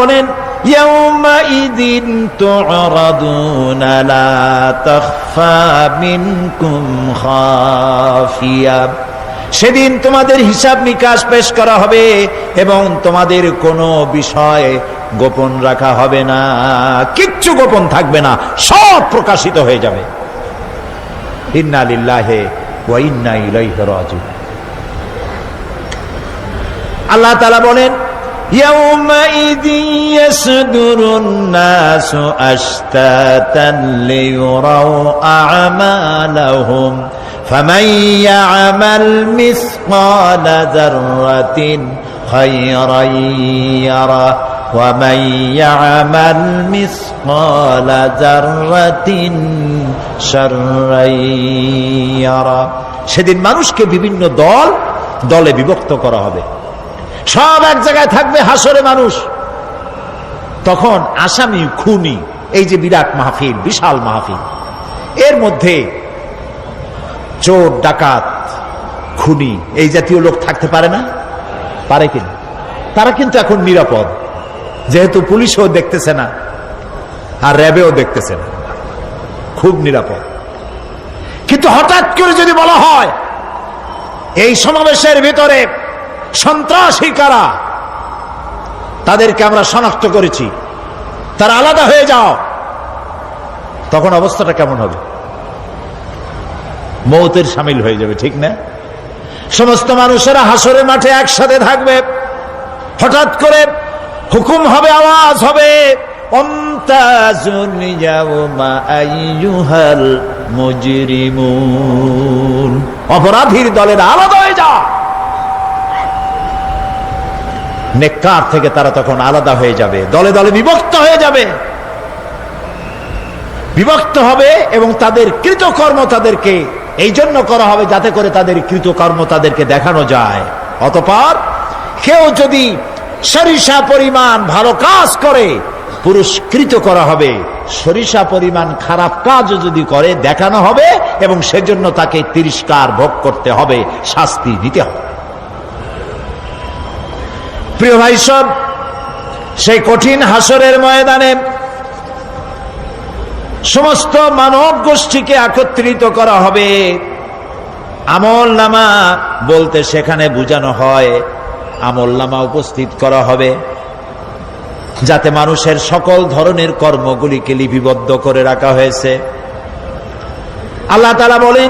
বলেন يومئذ تعرضون لا تخفى منكم خافية সেদিন তোমাদের হিসাব নিকাশ পেশ করা হবে এবং তোমাদের কোনো বিষয় গোপন রাখা হবে না কিচ্ছু গোপন থাকবে না সব প্রকাশিত হয়ে যাবে ইন্না লিল্লাহে ওয়া ইন্না ইলাইহি রাজিউন আল্লাহ তাআলা বলেন يومئذ يصدر الناس أشتاتا ليروا أعمالهم فمن يعمل مثقال ذرة خيرا يره ومن يعمل مثقال ذرة شرا يره সেদিন মানুষকে বিভিন্ন দল দলে বিভক্ত করা হবে সব এক জায়গায় থাকবে হাসরে মানুষ। তখন আসামি, খুনি, এই যে বিরাট মাহফিল, বিশাল মাহফিল। এর মধ্যে চোর, ডাকাত, খুনি, এই জাতীয় লোক থাকতে পারে না? পারে কিনা তারা কিন্তু এখন নিরাপদ। যেহেতু পুলিশও দেখতেছে না, আর র্যাবেও দেখতেছে না। খুব নিরাপদ। কিন্তু হঠাৎ করে যদি বলা হয়, এই সমাবেশের ভিতরে সন্ত্রাসী কারা? তাদেরকে আমরা শনাক্ত করেছি। তারা আলাদা হয়ে যাও। তখন অবস্থাটা কেমন হবে? মৌতের সামিল হয়ে যাবে, ঠিক না? সমস্ত মানুষেরা হাসরের মাঠে একসাথে থাকবে। হঠাৎ করে হুকুম হবে, আওয়াজ হবে অপরাধীর দলের আলাদা হয়ে যাও। নেককার থেকে তারা তখন আলাদা হয়ে যাবে। দলে দলে বিভক্ত হয়ে যাবে। বিভক্ত হবে এবং তাদের কৃতকর্ম তাদেরকে এই জন্য করা হবে যাতে করে তাদের কৃতকর্ম তাদেরকে দেখানো যায়। অতপর কেউ যদি সরিষা পরিমাণ ভালো কাজ করে, পুরস্কৃত করা হবে। সরিষা পরিমাণ খারাপ কাজও যদি করে, দেখানো হবে এবং সেজন্য তাকে তিরস্কার ভোগ করতে হবে, শাস্তি দিতে হবে। প্রিয় ভাই সব, সেই কঠিন হাসরের ময়দানে সমস্ত মানব গোষ্ঠীকে একত্রিত করা হবে। আমল নামা বলতে সেখানে বোঝানো হয়, আমল নামা উপস্থিত করা হবে, যাতে মানুষের সকল ধরনের কর্মগুলিকে লিপিবদ্ধ করে রাখা হয়েছে। আল্লাহ তালা বলেন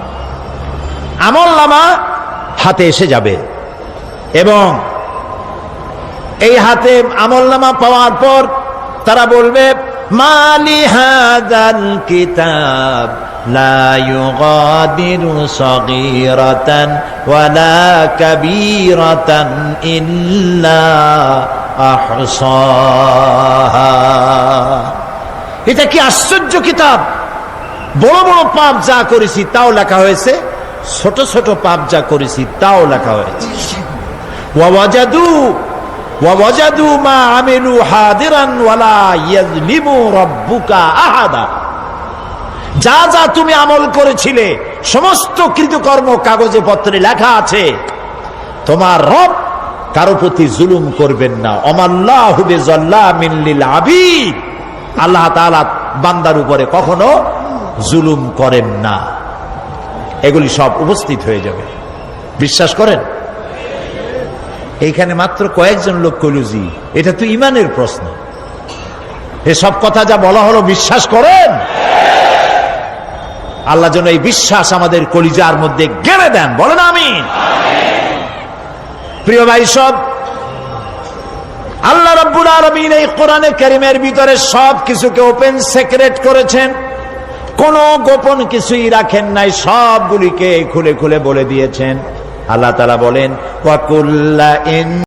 আমল নামা হাতে এসে যাবে এবং এই হাতে আমল নামা পাওয়ার পর তারা বলবে মালি হাদাল কিতাব لا يغادر صغيرة ولا كبيرة إلا أحصاها এটা কি আশ্চর্য কিতাব বড় বড় পাপ যা করেছি তাও লেখা হয়েছে ছোট ছোট পাপ যা করেছি, তাও লেখা হয়েছে। ওয়াজাদু ওয়াজাদু মা আমিলু হাদিরান ওয়ালা ইয়াজলিমু যা যা তুমি আমল করেছিলে, সমস্ত কৃতকর্ম কাগজে পত্রে লেখা আছে। তোমার রব কারও প্রতি জুলুম করবেন না। অমাল্লাহ মিল্লিল আবিদ। আল্লাহ তাআলা বান্দার উপরে কখনো জুলুম করেন না। এগুলি সব উপস্থিত হয়ে যাবে। বিশ্বাস করেন? এইখানে মাত্র কয়েকজন লোক কলুজি এটা তো ইমানের প্রশ্ন। এসব কথা যা বলা হলো, বিশ্বাস করেন? আল্লাহ যেন এই বিশ্বাস আমাদের কলিজার মধ্যে গেড়ে দেন। বলেন আমি প্রিয় ভাই, সব আল্লাহ রব্বুল আলমিন এই কোরআনে কারিমের ভিতরে সব কিছুকে ওপেন, সেক্রেট করেছেন। কোন গোপন কিছুই রাখেন নাই সবগুলিকে খুলে খুলে বলে দিয়েছেন। আল্লাহ তালা বলেন